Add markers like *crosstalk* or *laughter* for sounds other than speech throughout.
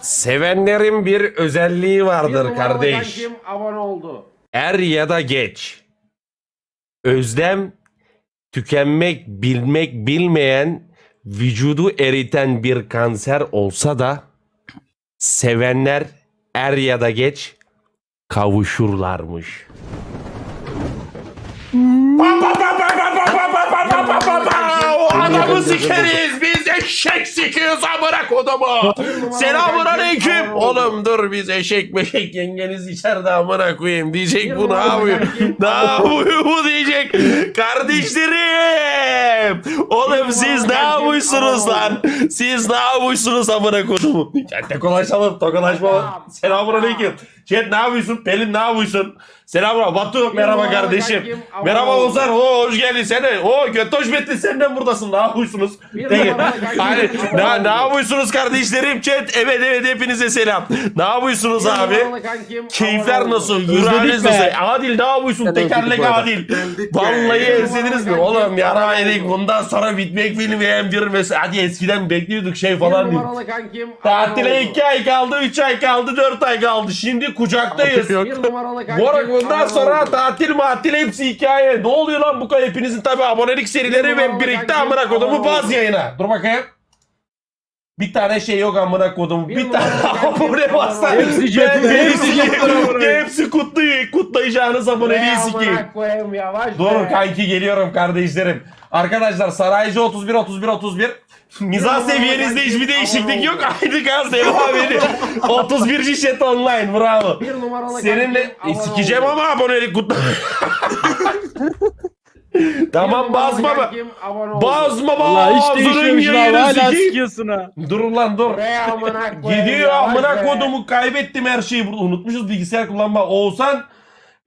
Sevenlerin bir özelliği Bir vardır numaralı kardeş. abone oldu. Er ya da geç. Özlem tükenmek, bilmek, bilmeyen, vücudu eriten bir kanser olsa da sevenler er ya da geç kavuşurlarmış. O adamı sikeriz biz eşek sikiyoruz amına kodumu. Selamun aleyküm. Oğlum dur biz eşek meşek yengeniz içeride amına koyayım diyecek bu ne yapıyor? Ne yapıyor bu diyecek. Kardeşlerim. Oğlum siz ne yapıyorsunuz lan? Siz ne yapıyorsunuz amına kodumu? Chatte konuşalım tokalaşma. Selamun aleyküm. Chat ne yapıyorsun? Pelin ne yapıyorsun? Selam Batu merhaba kardeşim. Merhaba Ozan. Oo hoş geldin sen de. Oo Götoş Metin sen de buradasın. Ne yapıyorsunuz? Bir kankim. Hani, ne, ne yapıyorsunuz kardeşlerim? Chat evet evet hepinize selam. Ne yapıyorsunuz abi? Keyifler nasıl? Yüreğiniz nasıl? Adil ne yapıyorsun? Tekerlek Adil. Vallahi özlediniz mi? Oğlum yara yedik. Bundan sonra bitmek bilmeyen bir mesela. Hadi eskiden bekliyorduk şey falan diye. numaralı kankim Tatile 2 ay kaldı, 3 ay kaldı, 4 ay kaldı. Şimdi kucaktayız. Bir numaralı kankim. Bu bundan sonra tatil matil hepsi hikaye. Ne oluyor lan bu kadar hepinizin tabi abonelik serileri ve birlikte amına kodumu baz yayına. Dur bakayım. Bir tane şey yok amına kodum. Bir, Bir tane abone abone Hepsi cepte, hepsi cepte hepsi kutluyor. Kutlayacağınız aboneliği sikeyim. Dur kanki geliyorum kardeşlerim. Arkadaşlar Saraycı 31 31 31. Mizah seviyenizde hiçbir değişiklik yok. Aynı gaz devam ediyor. 31. chat online bravo. Bir numaralı Seninle sikeceğim ama abonelik kutla. *laughs* tamam basma oldu. Basma Valla hiç bazının değişmemiş yayını hala sikiyorsun ha. Dur lan dur. Be *laughs* Gidiyor amına be. kodumu kaybettim her şeyi. Burada unutmuşuz bilgisayar kullanma. Oğuzhan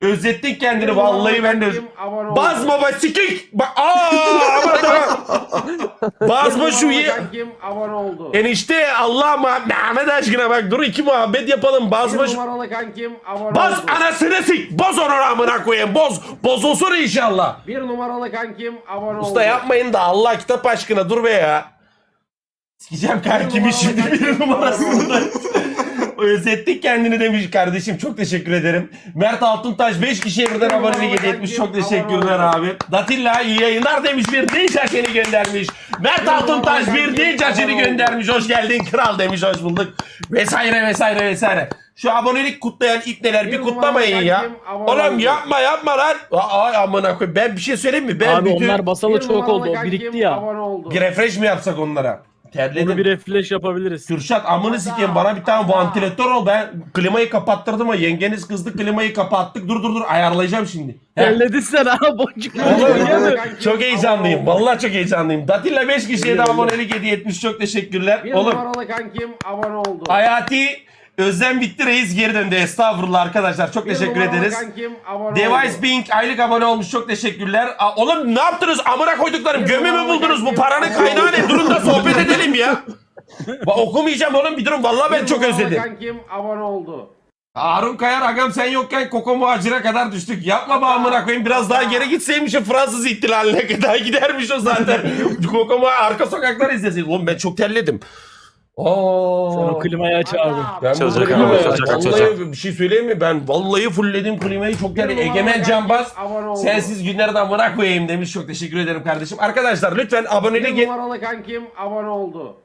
özettik kendini vallahi ben de. oldu. Basma bak sikik. Aa aman tamam. *laughs* Bir şu ye. abone oldu. Enişte Allah Mehmet aşkına bak dur iki muhabbet yapalım. Basma Bir şu. numaralı kankim abone Boz oldu. anasını sik. Boz onu amına koyayım. Boz. Bozulsun inşallah. Bir numaralı kankim abone oldu. Usta yapmayın da Allah kitap aşkına dur be ya. Sikeceğim kankimi şimdi bir numarasında. Özettik kendini demiş kardeşim. Çok teşekkür ederim. Mert Altuntaş 5 kişiye birden abonelik hediye etmiş. Çok teşekkürler abi. Datilla iyi yayınlar demiş. Bir ninja seni göndermiş. Mert Altuntaş bir ninja seni göndermiş. Hoş geldin kral demiş. Hoş bulduk. Vesaire vesaire vesaire. Şu abonelik kutlayan ipneler bir kutlamayın ya. Oğlum yapma yapma lan. Ay amına koyayım. Ben bir şey söyleyeyim mi? Ben Abi bütün... onlar basalı çok oldu o birikti ya. Bir refresh mi yapsak onlara? Terledim. bir refresh yapabiliriz. Kürşat amını sikeyim bana bir tane vantilatör ol. Ben klimayı kapattırdım ama yengeniz kızdı klimayı kapattık. Dur dur dur ayarlayacağım şimdi. Heh. Elledin sen ha boncuk çok heyecanlıyım. Vallahi çok heyecanlıyım. Datilla 5 kişiye de abonelik hediye etmiş. Çok teşekkürler. Bir Oğlum numaralı kankim abone oldu. Hayati Özlem bitti reis geri döndü. Estağfurullah arkadaşlar. Çok teşekkür ederiz. kankim Device. Pink aylık abone olmuş. Çok teşekkürler. Aa, oğlum ne yaptınız? Amına koyduklarım. Gömü mü buldunuz? Bu paranın kaynağı ne? Durun da sohbet edelim ya. Ba- okumayacağım oğlum bir durun. Vallahi ben çok özledim. kankim abone oldu. Harun Kayar agam sen yokken Koko Muhacir'e kadar düştük. Yapma be amına koyayım. Biraz daha geri gitseymişim Fransız ihtilaline *laughs* kadar gidermiş o zaten. *laughs* Koko Muhacir arka sokaklar izleseydin. Oğlum ben çok terledim. Sen o klimayı aç abi. Ben bu Çalacak klimayı- çalacak, vallahi çalacak. bir şey söyleyeyim mi? Ben vallahi fullledim klimayı çok yani Egemen Canbaz abone oldu. sensiz günlerden bırak koyayım demiş. Çok teşekkür ederim kardeşim. Arkadaşlar lütfen abonelik Bir numaralı kankim abone oldu.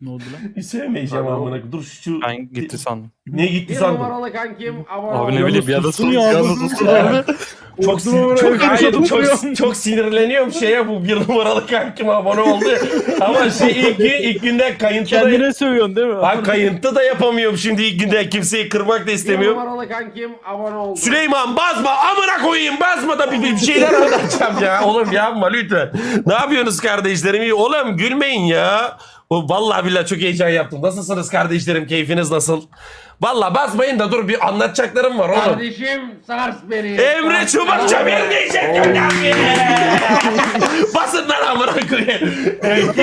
Ne oldu lan? Bir sevmeyeceğim amına koyayım. Dur şu Ben gitti sandım. ne gitti Bir numaralı kankim abone Abi oldu. ne bileyim bir anda susun ya, Bir anda susun abi. *laughs* Çok sin- çok, hayır, çok, çok sinirleniyorum şeye bu bir numaralı kankim abone oldu. Ama şey ilk, gün, ilk günden kayıntı da, Kendine sövüyorsun değil mi? ha, kayıntı da yapamıyorum şimdi ilk günden kimseyi kırmak da Bir istemiyorum. numaralı kankim abone oldu. Süleyman bazma amına koyayım bazma da bir, bir şeyler anlatacağım ya. Oğlum yapma lütfen. Ne yapıyorsunuz kardeşlerim? Oğlum gülmeyin ya. Vallahi billahi çok heyecan yaptım. Nasılsınız kardeşlerim? Keyfiniz nasıl? Vallahi basmayın da dur bir anlatacaklarım var oğlum. Kardeşim sars beni. Emre Çubakça bir diyecek göndermeyi. Basın lan amına koyayım.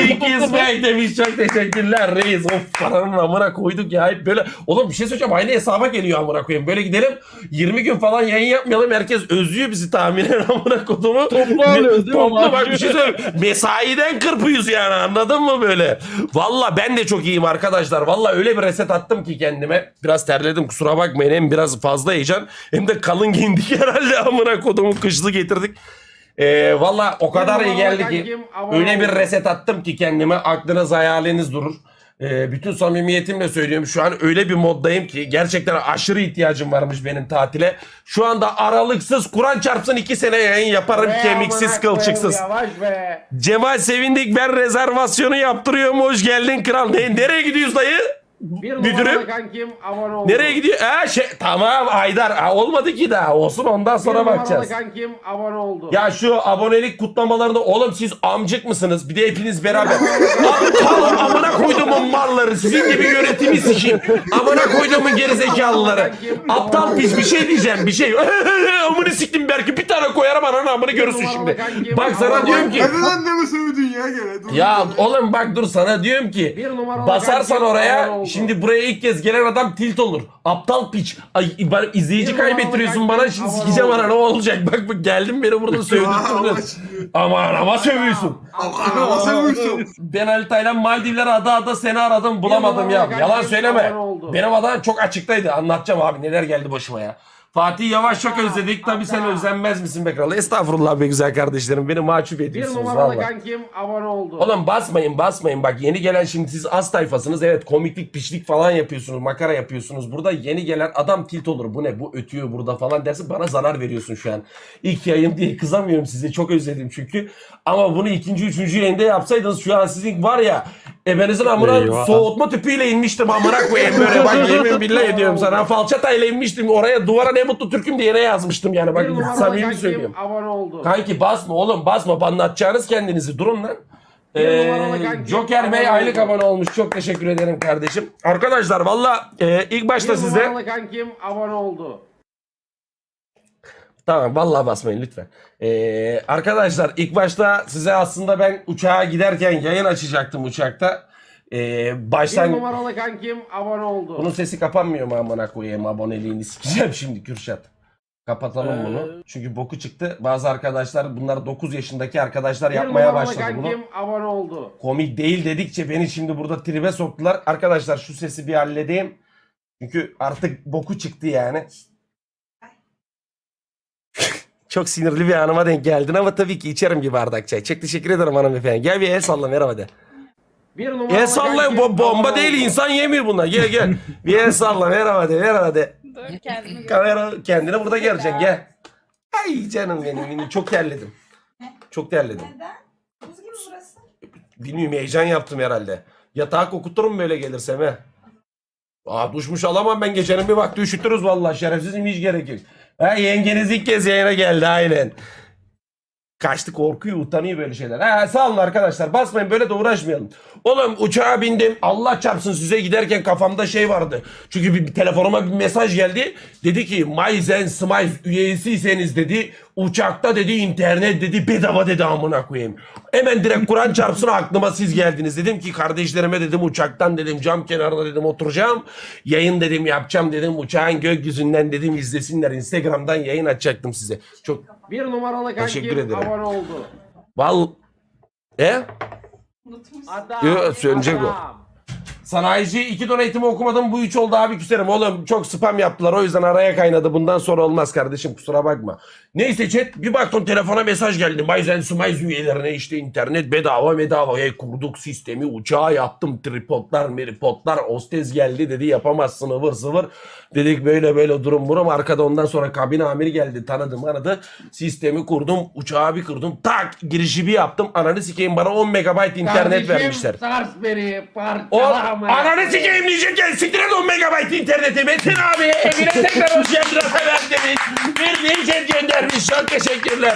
İki İsmail *laughs* demiş çok teşekkürler reis. Of paranın amına koyduk ya. Hep böyle. Oğlum bir şey söyleyeceğim aynı hesaba geliyor amına koyayım. Böyle gidelim 20 gün falan yayın yapmayalım. Herkes özlüyor bizi tahminen amına kodumu. Toplu alıyoruz değil mi? Toplu bak bir şey söyleyeyim. Mesaiden kırpıyız yani anladın mı böyle? Valla ben de çok iyiyim arkadaşlar. Valla öyle bir reset attım ki kendime. Biraz terledim kusura bakmayın. Hem biraz fazla heyecan hem de kalın giyindik *laughs* herhalde amına kodumun kışlı getirdik. Ee, Valla o kadar iyi geldi ki. Öyle bir reset attım ki kendime aklınız hayaliniz durur. Ee, bütün samimiyetimle söylüyorum şu an öyle bir moddayım ki gerçekten aşırı ihtiyacım varmış benim tatile. Şu anda aralıksız Kur'an çarpsın iki sene yayın yaparım Be kemiksiz kılçıksız. Be. Cemal Sevindik ben rezervasyonu yaptırıyorum hoş geldin kral. Ne, nereye gidiyoruz dayı? Bir Müdürüm. kankim abone oldu. Nereye gidiyor? Ha, şey, tamam Aydar ha, olmadı ki daha olsun ondan Bir sonra numaralı bakacağız. kankim abone oldu. Ya şu abonelik kutlamalarında oğlum siz amcık mısınız? Bir de hepiniz beraber. Aptal amına koyduğumun malları. Sizin gibi yönetimi sikeyim. Amına koyduğumun gerizekalıları. Aptal pis bir şey diyeceğim bir şey. *laughs* Amını siktim belki bir tane koyarım ananı amını görürsün şimdi. Bak sana diyorum ki. Neden annemi sövdün ya gene? Dur, Ya dur. oğlum bak dur sana diyorum ki. Bir numaralı Basarsan oraya oldu. şimdi buraya ilk kez gelen adam tilt olur. Aptal piç. Ay bana izleyici Bir numaralı kaybettiriyorsun bana şimdi abone sikeceğim oldu. ana ne olacak? Bak bak geldim beni burada *laughs* Aa, sövdürdün. ama şimdi- Aman ama sövüyorsun. Ama ama sövüyorsun. Ben Halita'yla Maldivler ada ada seni aradım bulamadım ya. Yalan söyleme. oldu. Benim adam çok açıktaydı. Anlatacağım abi neler geldi başıma ya. Fatih Yavaş çok özledik. Tabii sen özlenmez misin be kral? Estağfurullah be güzel kardeşlerim. Beni mahcup Bir ediyorsunuz numaralı valla. kankim abone oldu. Oğlum basmayın basmayın bak yeni gelen şimdi siz az tayfasınız evet komiklik piçlik falan yapıyorsunuz makara yapıyorsunuz burada yeni gelen adam tilt olur bu ne bu ötüyor burada falan dersin bana zarar veriyorsun şu an. İlk yayın diye kızamıyorum size çok özledim çünkü ama bunu ikinci üçüncü yayında yapsaydınız şu an sizin var ya ebenizin amına Eyvah. soğutma tüpüyle inmiştim amına koyayım böyle bak yemin billah ediyorum sana falçatayla inmiştim oraya duvara ne mutlu Türk'üm diye ne yazmıştım yani Bir bak numaralı samimi söylüyorum. abone oldu. Kanki basma oğlum basma anlatacağınız kendinizi durun lan. Bir Ee, Joker Bey aylık abone olmuş. Çok teşekkür ederim kardeşim. Arkadaşlar valla e, ilk başta Bir size... numaralı kankim abone oldu. Tamam vallahi basmayın lütfen. Ee, arkadaşlar ilk başta size aslında ben uçağa giderken yayın açacaktım uçakta. Ee, Bir baştan... numaralı kankim abone oldu. Bunun sesi kapanmıyor mu amına koyayım aboneliğini sikeceğim şimdi Kürşat. Kapatalım Ee, bunu. Çünkü boku çıktı. Bazı arkadaşlar bunlar 9 yaşındaki arkadaşlar Bir yapmaya numaralı başladı bunu. kankim abone oldu. komik değil dedikçe beni şimdi burada tribe soktular. Arkadaşlar şu sesi bir halledeyim. Çünkü artık boku çıktı yani. *laughs* Çok sinirli bir anıma denk geldin ama tabii ki içerim bir bardak çay. Çok teşekkür ederim hanımefendi. Gel bir el salla merhaba de. Bir numaralı El salla kankim bo- bomba değil insan yemiyor bunlar. Gel gel. bir el salla merhaba de merhaba de. Dur gör. Kamera kendine burada göreceksin gel. Ay canım benim yine çok terledim. Çok terledim. Neden? Buz gibi burası. Bilmiyorum heyecan yaptım herhalde. Yatağı kokuturum böyle gelirsem he. Aa duşmuş alamam ben gecenin bir vakti üşütürüz vallahi şerefsizim hiç gerek yok. Ha yengeniz ilk kez yayına geldi aynen. Kaçtı korkuyor utanıyor böyle şeyler. Ha sağ olun arkadaşlar basmayın böyle de uğraşmayalım. Oğlum uçağa bindim Allah çarpsın size giderken kafamda şey vardı. Çünkü bir, bir telefonuma bir mesaj geldi. Dedi ki Myzen Smiles üyesiyseniz dedi uçakta dedi internet dedi bedava dedi amına koyayım. Hemen direkt Kur'an çarpsın aklıma siz geldiniz. Dedim ki kardeşlerime dedim uçaktan dedim cam kenarına dedim oturacağım. Yayın dedim yapacağım dedim uçağın gökyüzünden dedim izlesinler. Instagram'dan yayın açacaktım size. Çok Bir numaralı Teşekkür kankim ederim. abone oldu. val... E? Unutmuşsun. Adam. Yo, sönecek o. adam. Sanayici iki donatimi okumadım bu üç oldu abi küserim. Oğlum çok spam yaptılar o yüzden araya kaynadı. Bundan sonra olmaz kardeşim kusura bakma. Neyse chat bir baktım telefona mesaj geldi. Mayzen Smiles üyelerine işte internet bedava bedavaya kurduk sistemi. Uçağa yaptım tripodlar meripodlar. Ostez geldi dedi yapamazsın ıvır zıvır. Dedik böyle böyle durum burum. Arkada ondan sonra kabin amiri geldi tanıdım aradı. Sistemi kurdum uçağı bir kurdum. Tak girişi bir yaptım. Ananı sikeyim bana 10 megabayt internet Kardeşim, vermişler. Sars beni O parçalama. ananı sikeyim diyecekken siktir et 10 megabayt interneti Metin abi evine tekrar hoş geldin efendimiz. Bir nijet göndermiş çok teşekkürler.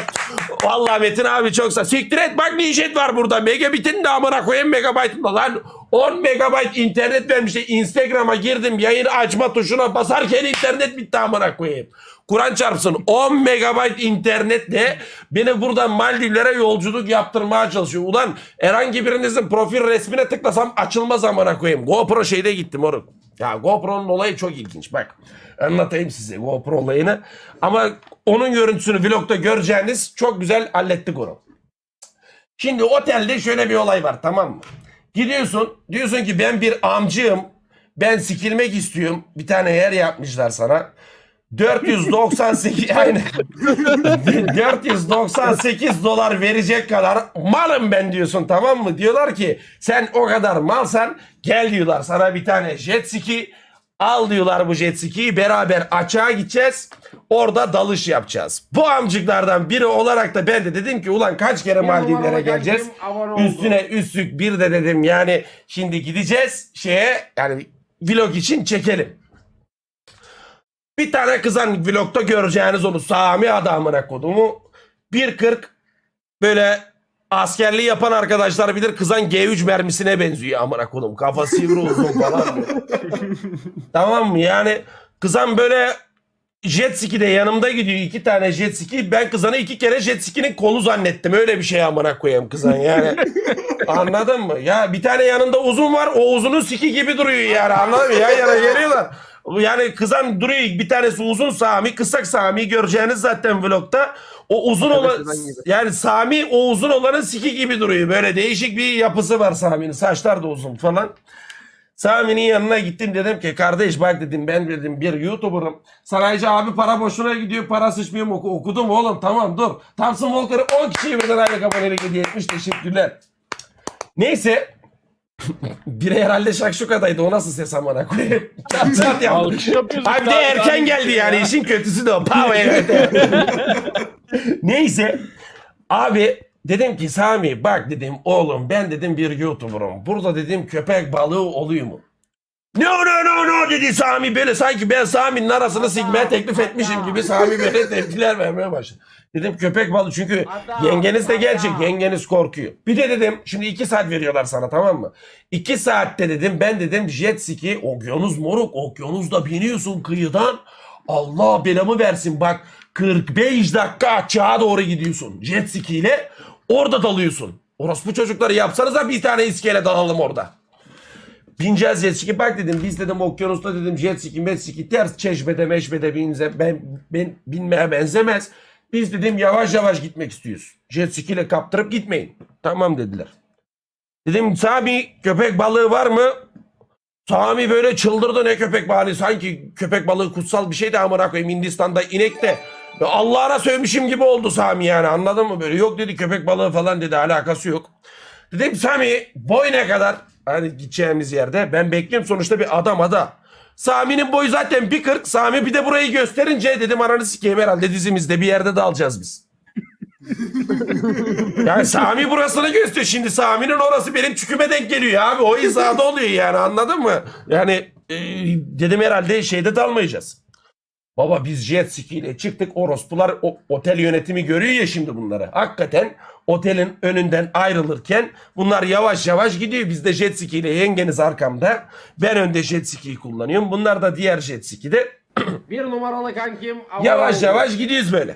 Vallahi Metin abi çok sağ Siktir et bak nijet var burada. Megabitin de amına koyayım megabaytında lan. 10 megabayt internet vermişler. Instagram'a girdim yayın açma tuşuna basarken internet bitti amına koyayım. Kur'an çarpsın 10 megabayt internetle beni buradan Maldivlere yolculuk yaptırmaya çalışıyor. Ulan herhangi birinizin profil resmine tıklasam açılmaz amına koyayım. GoPro şeyde gittim oğlum. Ya GoPro'nun olayı çok ilginç bak. Anlatayım size GoPro olayını. Ama onun görüntüsünü vlogda göreceğiniz çok güzel hallettik onu. Şimdi otelde şöyle bir olay var tamam mı? Gidiyorsun diyorsun ki ben bir amcıyım. Ben sikilmek istiyorum. Bir tane yer yapmışlar sana. 498 *laughs* aynen. 498 dolar verecek kadar malım ben diyorsun tamam mı? Diyorlar ki sen o kadar malsan gel diyorlar sana bir tane jet ski al diyorlar bu jet ski'yi beraber açığa gideceğiz. Orada dalış yapacağız. Bu amcıklardan biri olarak da ben de dedim ki ulan kaç kere Maldivlere geleceğiz? Üstüne üstlük bir de dedim yani şimdi gideceğiz şeye yani vlog için çekelim. Bir tane kızan vlogda göreceğiniz onu Sami adamına kodumu 1.40 böyle askerliği yapan arkadaşlar bilir kızan G3 mermisine benziyor amına kodum. Kafa sivri uzun falan. böyle. *laughs* tamam mı? Yani kızan böyle jet ski de yanımda gidiyor. iki tane jet ski. Ben kızanı iki kere jet ski'nin kolu zannettim. Öyle bir şey amına koyayım kızan yani. *laughs* Anladın mı? Ya bir tane yanında uzun var. O uzunun siki gibi duruyor yani. Anladın mı? Yan yana geliyorlar. Yani kızan duruyor. Bir tanesi uzun Sami, kısak Sami göreceğiniz zaten vlogta. O uzun olan yani Sami o uzun olanın siki gibi duruyor. Böyle değişik bir yapısı var Sami'nin. Saçlar da uzun falan. Sami'nin yanına gittim dedim ki kardeş bak dedim ben dedim bir YouTuber'ım. Sanayici abi para boşuna gidiyor para sıçmıyor mu? Oku- Okudum oğlum tamam dur. Thompson Walker'ı 10 kişiye birden aylık abonelik hediye etmiş teşekkürler. Neyse. Biri herhalde şakşukadaydı o nasıl ses amına koyayım. Çat çat yaptı. Alkış. Abi de Daha- erken geldi yani işin kötüsü de o. Pow, *laughs* evet. Neyse. Abi dedim ki Sami bak dedim oğlum ben dedim bir YouTuber'ım. Burada dedim köpek balığı oluyor mu? No no no no dedi Sami böyle sanki ben Sami'nin arasını sikmeye teklif etmişim gibi Sami böyle tepkiler vermeye başladı. Dedim köpek balığı çünkü yengeniz de gelecek yengeniz korkuyor. Bir de dedim şimdi iki saat veriyorlar sana tamam mı? İki saatte dedim ben dedim jet ski okyanus moruk okyanusda biniyorsun kıyıdan. Allah belamı versin bak 45 dakika açığa doğru gidiyorsun jet ski ile orada dalıyorsun. Orospu çocukları yapsanıza bir tane iskele dalalım orada. Bineceğiz jet ski. Bak dedim biz dedim okyanusta dedim jet ski met ski ters çeşmede meşmede binze, ben, ben binmeye benzemez. Biz dedim yavaş yavaş gitmek istiyoruz. Jet ski ile kaptırıp gitmeyin. Tamam dediler. Dedim Sami köpek balığı var mı? Sami böyle çıldırdı ne köpek balığı sanki köpek balığı kutsal bir şey de amına koyayım Hindistan'da inek de Ya Allah'ına sövmüşüm gibi oldu Sami yani anladın mı böyle yok dedi köpek balığı falan dedi alakası yok. Dedim Sami boy ne kadar? Hani gideceğimiz yerde ben bekliyorum sonuçta bir adam ada. Sami'nin boyu zaten 1.40 Sami bir de burayı gösterince dedim ananı sikeyim herhalde dizimizde bir yerde de alacağız biz. *laughs* Yani Sami burasını gösteriyor. Şimdi Sami'nin orası benim çüküme denk geliyor abi. O hizada oluyor yani anladın mı? Yani e, dedim herhalde şeyde dalmayacağız. Baba biz jet ski ile çıktık. Orospular o, otel yönetimi görüyor ya şimdi bunları. Hakikaten otelin önünden ayrılırken bunlar yavaş yavaş gidiyor. Biz de jet ski ile yengeniz arkamda. Ben önde jet ski'yi kullanıyorum. Bunlar da diğer jet ski'de Bir numaralı kankim Yavaş yavaş gidiyoruz böyle.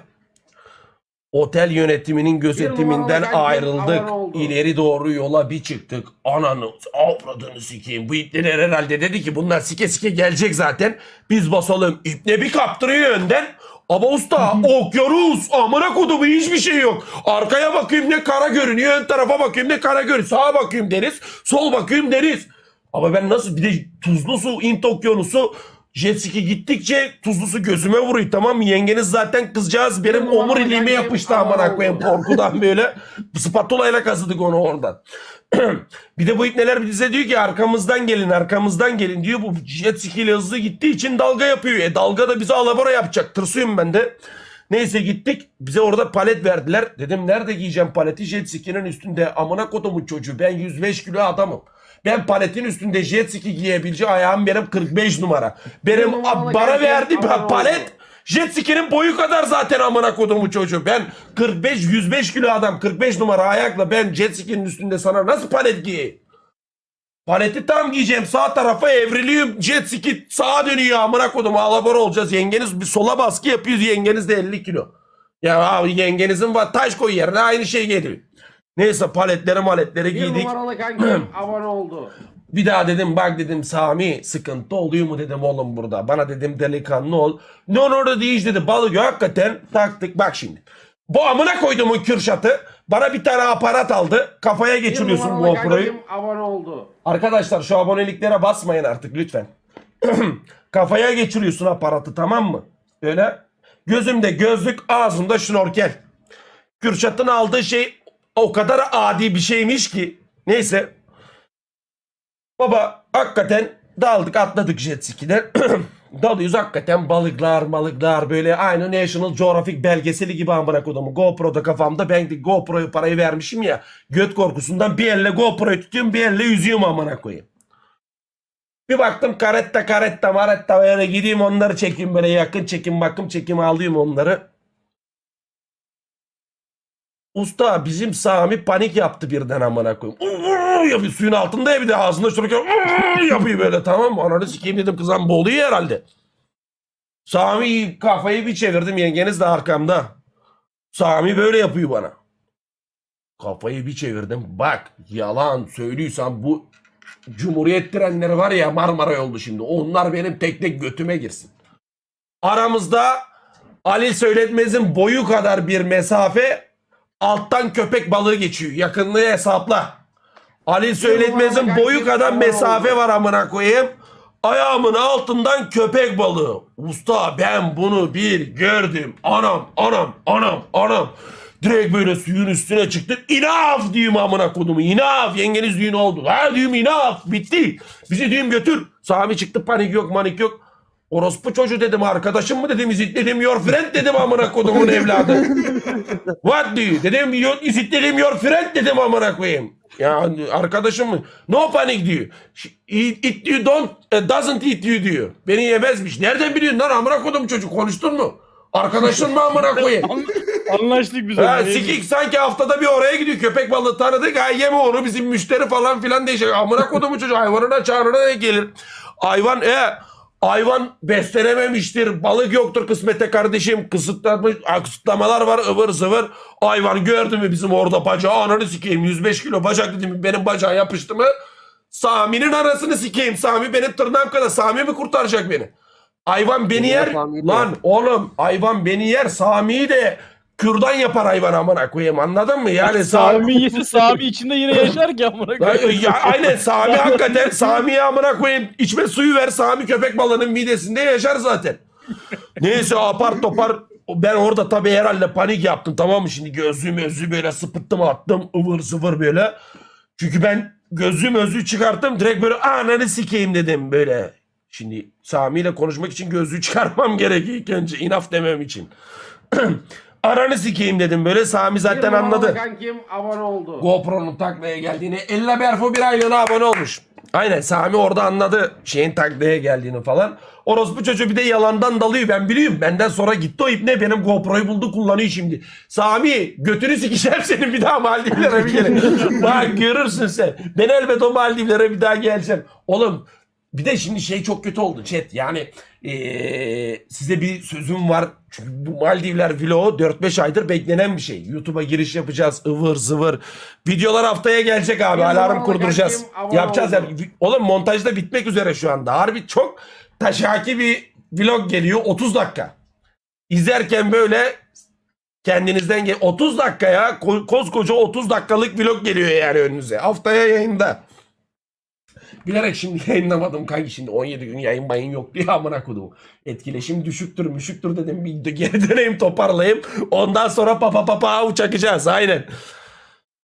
Otel yönetiminin gözetiminden numaralı ayrıldık. oldu. İleri doğru yola bir çıktık. Ananı avradını sikeyim. Bu ipneler herhalde dedi ki bunlar sike sike gelecek zaten. Biz basalım. İpne bir kaptırıyor önden. Ama usta okyanus amına kodumu hiçbir şey yok. Arkaya bakayım ne kara görünüyor. Ön tarafa bakayım ne kara görünüyor. Sağa bakayım deniz. Sol bakayım deniz. Ama ben nasıl bir de tuzlu su, int okyanusu jet ski gittikçe tuzlu su gözüme vuruyor tamam mı? Yengeniz zaten kızcağız benim omuriliğime yapıştı amına koyayım korkudan böyle. Spatula ile kazıdık onu oradan. *clears throat* bir de bu ipneler bize diyor ki arkamızdan gelin arkamızdan gelin diyor. Bu jet ski ile hızlı gittiği için dalga yapıyor. E dalga da bize alabora yapacak. Tırsıyorum ben de. Neyse gittik. Bize orada palet verdiler. Dedim nerede giyeceğim paleti? Jet ski'nin üstünde. Amına kodumun çocuğu. Ben 105 kilo adamım. Ben paletin üstünde jet ski giyebileceğim ayağım benim 45 numara. Benim numaralı bana verdi abone palet. Jet ski'nin boyu kadar zaten amına kodumu çocuğu. Ben 45 105 kilo adam 45 numara ayakla ben jet ski'nin üstünde sana nasıl palet giyeyim? Paleti tam giyeceğim sağ tarafa evriliyorum. Jet ski sağa dönüyor amına kodum alabora olacağız. Yengeniz bir sola baskı yapıyoruz yengeniz de 50 kilo. Ya abi yengenizin var taş koy yerine aynı şey geliyor. Neyse paletleri maletleri Bir giydik. numaralı kankim abone oldu. Bir daha dedim bak dedim Sami sıkıntı oluyor mu dedim oğlum burada. Bana dedim delikanlı ol. Ne olur da değil dedi balık hakikaten taktık bak şimdi. Bu amına koyduğumun Kürşat'ı bana bir tane aparat aldı. Kafaya geçiriyorsun numaralı GoPro'yu. abone oldu. Arkadaşlar şu aboneliklere basmayın artık lütfen. *clears throat* Kafaya geçiriyorsun aparatı tamam mı? Öyle. Gözümde gözlük, ağzımda şnorkel. Kürşat'ın aldığı şey o kadar adi bir şeymiş ki. Neyse. Baba hakikaten daldık atladık jet ski'den. *clears throat* Dalıyoruz hakikaten balıklar balıklar böyle aynı National Geographic belgeseli gibi amına kodumu. GoPro'da kafamda ben de GoPro'yu parayı vermişim ya. Göt korkusundan bir elle GoPro'yu tutuyorum bir elle yüzüyorum amına koyayım. Bir baktım karetta karetta maretta böyle gideyim onları çekeyim böyle yakın çekim bakım çekim alayım onları. Usta bizim Sami panik yaptı birden amına koyayım. Yapıyor suyun altında ya bir de ağzında şurada yapıyor böyle tamam mı? Ananı sikeyim dedim kızım boğuluyor herhalde. Sami kafayı bir çevirdim yengeniz de arkamda. Sami böyle yapıyor bana. Kafayı bir çevirdim. Bak yalan söylüyorsan bu Cumhuriyet trenleri var ya Marmara yoldu şimdi. Onlar benim tek tek götüme girsin. Aramızda Ali Söyletmez'in boyu kadar bir mesafe alttan köpek balığı geçiyor. Yakınlığı hesapla. Ali Söyletmez'in boyu kadar mesafe var amına koyayım. Ayağımın altından köpek balığı. Usta ben bunu bir gördüm. Anam anam anam anam. Direkt böyle suyun üstüne çıktık. İnaf diyeyim amına kodumu. İnaf. Yengeniz düğün oldu. Ha diyeyim inaf. Bitti. Bizi diyeyim götür. Sami çıktı panik yok manik yok. Orospu çocuğu dedim arkadaşım mı dedim izit dedim your friend dedim amına kodumun evladı. What do you? Dedim "Yo- izit dedim your friend dedim amına koyayım. Ya arkadaşım mı? No panic diyor. It, it you don't, eh, doesn't eat you diyor. Beni yemezmiş. Nereden biliyorsun lan amına kodum çocuk konuştun mu? Arkadaşın mı amına koyayım? Anlaştık biz Ha, sikik sanki haftada bir oraya gidiyor köpek balığı tanıdık. Ha yeme onu bizim müşteri falan filan diyecek. Amına kodumu çocuk hayvanına çağrına gelir. Hayvan e hayvan beslenememiştir. Balık yoktur kısmete kardeşim. Kısıtlamış, kısıtlamalar var ıvır zıvır. Hayvan gördü mü bizim orada bacağı ananı sikeyim. 105 kilo bacak dedim benim bacağı yapıştı mı? Sami'nin arasını sikeyim. Sami benim tırnağım kadar. Sami mi kurtaracak beni? Hayvan beni yer. Lan oğlum hayvan beni yer. Sami'yi de kürdan yapar hayvan amına koyayım anladın mı? Yani Sami... *laughs* Sami içinde yine yaşar ki amına Ya, koyayım. ya, aynen Sami *laughs* hakikaten Sami'ye amına koyayım içme suyu ver Sami köpek balığının midesinde yaşar zaten. Neyse apar topar ben orada tabii herhalde panik yaptım tamam mı şimdi gözlüğümü özlüğü böyle sıpıttım attım ıvır zıvır böyle. Çünkü ben gözlüğüm özlüğü çıkarttım direkt böyle ananı sikeyim dedim böyle. Şimdi Sami ile konuşmak için gözlüğü çıkarmam gerekiyor önce inaf demem için. *clears throat* Ananı sikeyim dedim böyle Sami Bir zaten numaralı anladı. kankim abone oldu. GoPro'nun taklaya geldiğini. Elle Berfo bir aylığına abone olmuş. Aynen Sami orada anladı şeyin taklaya geldiğini falan. Orospu çocuğu bir de yalandan dalıyor ben biliyorum. Benden sonra gitti o ipne benim GoPro'yu buldu kullanıyor şimdi. Sami götünü sikeceğim senin bir daha Maldivlere bir gelin. *laughs* Bak görürsün sen. Ben elbet o Maldivlere bir daha geleceğim. Oğlum bir de şimdi şey çok kötü oldu chat. Yani eee, size bir sözüm var. Çünkü bu Maldivler vlogu 4-5 aydır beklenen bir şey. YouTube'a giriş yapacağız. ıvır zıvır. Videolar haftaya gelecek abi. Bir Alarm kurduracağız. Yapacağız. Yani. Oğlum montajda bitmek üzere şu anda. Harbi çok taşaki bir vlog geliyor. 30 dakika. İzlerken böyle kendinizden gel 30 dakikaya ko- koskoca 30 dakikalık vlog geliyor yani önünüze. Haftaya yayında. Bilerek şimdi *laughs* yayınlamadım kanki şimdi 17 gün yayın mayın yok diye amına kodum. Etkileşim düşüktür müşüktür dedim bir geri döneyim toparlayayım. Ondan sonra papa papa uçakacağız aynen.